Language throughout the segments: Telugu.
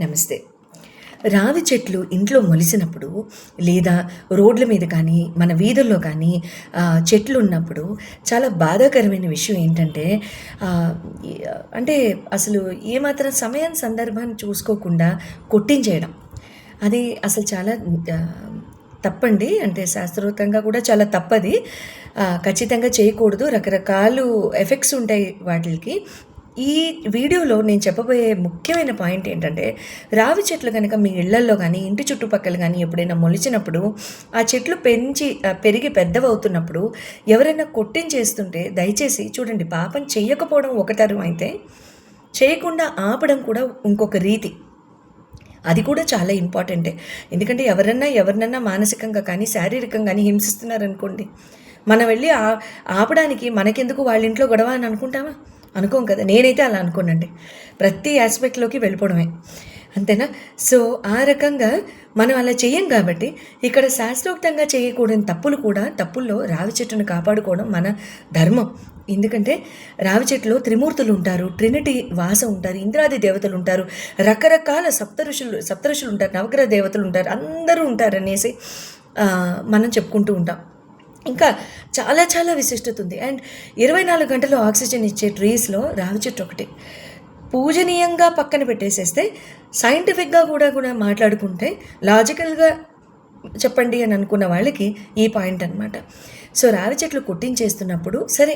నమస్తే. రావి చెట్లు ఇంట్లో మొలిసినప్పుడు లేదా రోడ్ల మీద కానీ మన వీధుల్లో కానీ చెట్లు ఉన్నప్పుడు చాలా బాధాకరమైన విషయం ఏంటంటే అంటే అసలు ఏమాత్రం సమయం సందర్భాన్ని చూసుకోకుండా కొట్టించేయడం. అది అసలు చాలా తప్పండి. అంటే శాస్త్రోక్తంగా కూడా చాలా తప్పది. ఖచ్చితంగా చేయకూడదు. రకరకాలు ఎఫెక్ట్స్ ఉంటాయి వాటికి. ఈ వీడియోలో నేను చెప్పబోయే ముఖ్యమైన పాయింట్ ఏంటంటే రావి చెట్లు కనుక మీ ఇళ్ళల్లో కానీ ఇంటి చుట్టుపక్కల కానీ ఎప్పుడైనా మొలిచినప్పుడు ఆ చెట్లు పెంచి పెరిగి పెద్దవవుతున్నప్పుడు ఎవరైనా కొట్టించేస్తుంటే దయచేసి చూడండి పాపం చేయకపోవడం ఒక తరం అయితే చేయకుండా ఆపడం కూడా ఇంకొక రీతి. అది కూడా చాలా ఇంపార్టెంటే. ఎందుకంటే ఎవరన్నా ఎవరినన్నా మానసికంగా కానీ శారీరకంగా కానీ హింసిస్తున్నారనుకోండి మనం వెళ్ళి ఆపడానికి మనకెందుకు వాళ్ళ ఇంట్లో గొడవ అని అనుకుంటామా? అనుకోం కదా. నేనైతే అలా అనుకోనండి. ప్రతి ఆస్పెక్ట్లోకి వెళ్ళిపోవడమే. అంతేనా? సో ఆ రకంగా మనం అలా చేయం కాబట్టి ఇక్కడ శాస్త్రోక్తంగా చేయకూడని తప్పులు కూడా తప్పుల్లో రావి చెట్టును కాపాడుకోవడం మన ధర్మం. ఎందుకంటే రావి చెట్టులో త్రిమూర్తులు ఉంటారు ట్రినిటీ వాసం ఉంటారు ఇంద్రాది దేవతలు ఉంటారు రకరకాల సప్త ఋషులు సప్త ఋషులు ఉంటారు నవగ్రహ దేవతలు ఉంటారు అందరూ ఉంటారు అనేసి మనం చెప్పుకుంటూ ఉంటాం. ఇంకా చాలా చాలా విశిష్టత ఉంది. అండ్ ఇరవై నాలుగు గంటలు ఆక్సిజన్ ఇచ్చే ట్రీస్లో రావి చెట్టు ఒకటి. పూజనీయంగా పక్కన పెట్టేసేస్తే సైంటిఫిక్గా కూడా కూడా మాట్లాడుకుంటే లాజికల్గా చెప్పండి అని అనుకున్న వాళ్ళకి ఈ పాయింట్ అనమాట సో రావి చెట్లు కొట్టించేస్తున్నప్పుడు సరే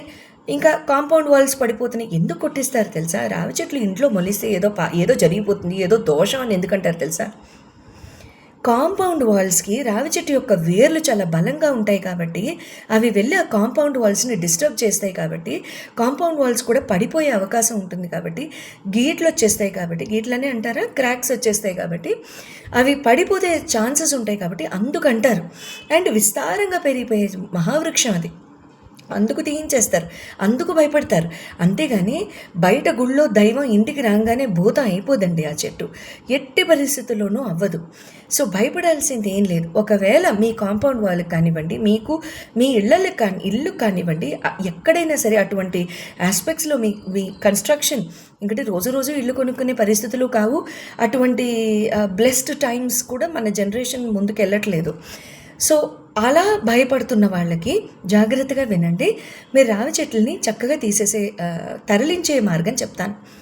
ఇంకా కాంపౌండ్ వాల్స్ పడిపోతున్నాయి ఎందుకు కొట్టిస్తారు తెలుసా? రావి చెట్లు ఇంట్లో మొలిస్తే ఏదో పా ఏదో జరిగిపోతుంది ఏదో దోషం అని ఎందుకంటారు తెలుసా? కాంపౌండ్ వాల్స్కి రావి చెట్టు యొక్క వేర్లు చాలా బలంగా ఉంటాయి కాబట్టి అవి వెళ్ళి ఆ కాంపౌండ్ వాల్స్ని డిస్టర్బ్ చేస్తాయి కాబట్టి కాంపౌండ్ వాల్స్ కూడా పడిపోయే అవకాశం ఉంటుంది కాబట్టి గీట్లు వచ్చేస్తాయి కాబట్టి గీట్లనే అంటారా? క్రాక్స్ వచ్చేస్తాయి కాబట్టి అవి పడిపోతే ఛాన్సెస్ ఉంటాయి కాబట్టి అందుకంటారు అండ్ విస్తారంగా పెరిగిపోయే మహావృక్షం అది. అందుకు తీయించేస్తారు. అందుకు భయపడతారు. అంతేగాని బయట గుళ్ళో దైవం ఇంటికి రాగానే భూతం అయిపోదండి ఆ చెట్టు. ఎట్టి పరిస్థితుల్లోనూ అవ్వదు. సో భయపడాల్సింది ఏం లేదు. ఒకవేళ మీ కాంపౌండ్ వాళ్ళకి కానివ్వండి మీకు మీ ఇళ్ళకి కానీ ఇల్లు కానివ్వండి ఎక్కడైనా సరే అటువంటి ఆస్పెక్ట్స్లో మీ మీ కన్స్ట్రక్షన్ ఇంకటి రోజు రోజు ఇల్లు కొనుక్కునే పరిస్థితులు కావు. అటువంటి బ్లెస్డ్ టైమ్స్ కూడా మన జనరేషన్ ముందుకు వెళ్ళట్లేదు సో అలా భయపడుతున్న వాళ్ళకి జాగ్రత్తగా వినండి. మీరు రావి చెట్లని చక్కగా తీసేసే తరలించే మార్గం చెప్తాను.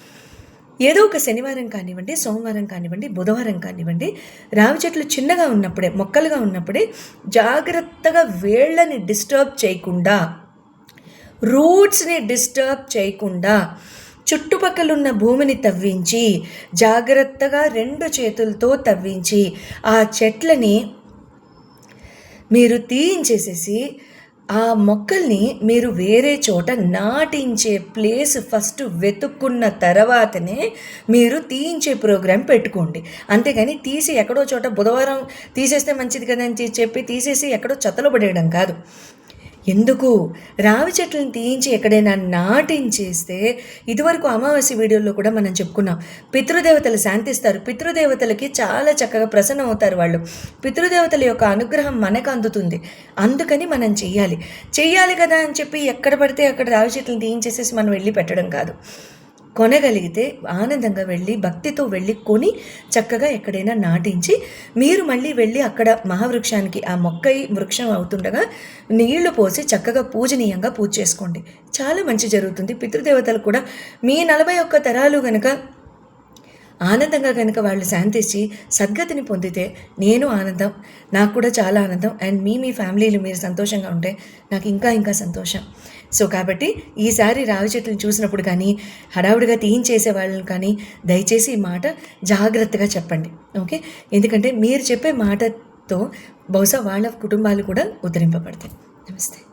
ఏదో ఒక శనివారం కానివ్వండి సోమవారం కానివ్వండి బుధవారం కానివ్వండి రావి చెట్లు చిన్నగా ఉన్నప్పుడే మొక్కలుగా ఉన్నప్పుడే జాగ్రత్తగా వేళ్ళని డిస్టర్బ్ చేయకుండా రూట్స్ని డిస్టర్బ్ చేయకుండా చుట్టుపక్కల ఉన్న భూమిని తవ్వించి జాగ్రత్తగా రెండు చేతులతో తవ్వించి ఆ చెట్లని మీరు తీయించేసేసి ఆ మొక్కల్ని మీరు వేరే చోట నాటించే ప్లేస్ ఫస్ట్ వెతుక్కున్న తర్వాతనే మీరు తీయించే ప్రోగ్రాం పెట్టుకోండి. అంతేగాని తీసి ఎక్కడో చోట బుధవారం తీసేస్తే మంచిది కదా అని చెప్పి తీసేసి ఎక్కడో చెత్తలో పడేయడం కాదు. ఎందుకు? రావి చెట్లను తీయించి ఎక్కడైనా నాటించేస్తే ఇదివరకు అమావాస్య వీడియోలో కూడా మనం చెప్పుకున్నాం. పితృదేవతలు శాంతిస్తారు. పితృదేవతలకి చాలా చక్కగా ప్రసన్నం అవుతారు వాళ్ళు. పితృదేవతల యొక్క అనుగ్రహం మనకు అందుతుంది. అందుకని మనం చెయ్యాలి. చెయ్యాలి కదా అని చెప్పి ఎక్కడ పడితే అక్కడ రావి చెట్లను తీయించేసేసి మనం వెళ్ళి పెట్టడం కాదు. కొనగలిగితే ఆనందంగా వెళ్ళి భక్తితో వెళ్ళి కొని చక్కగా ఎక్కడైనా నాటించి మీరు మళ్ళీ వెళ్ళి అక్కడ మహావృక్షానికి ఆ మొక్క వృక్షం అవుతుండగా నీళ్ళు పోసి చక్కగా పూజనీయంగా పూజ చేసుకోండి. చాలా మంచి జరుగుతుంది. పితృదేవతలు కూడా మీ నలభై ఒక్క తరాలు గనక ఆనందంగా కనుక వాళ్ళు శాంతించి సద్గతిని పొందితే నేను ఆనందం నాకు కూడా చాలా ఆనందం. అండ్ మీ మీ ఫ్యామిలీలు మీరు సంతోషంగా ఉంటే నాకు ఇంకా ఇంకా సంతోషం. సో కాబట్టి ఈసారి రావి చెట్లను చూసినప్పుడు కానీ హడావుడిగా తీయించేసే వాళ్ళని కానీ దయచేసి ఈ మాట జాగ్రత్తగా చెప్పండి. ఓకే? ఎందుకంటే మీరు చెప్పే మాటతో బహుశా వాళ్ళ కుటుంబాలు కూడా ఉద్ధరింపబడతాయి. నమస్తే.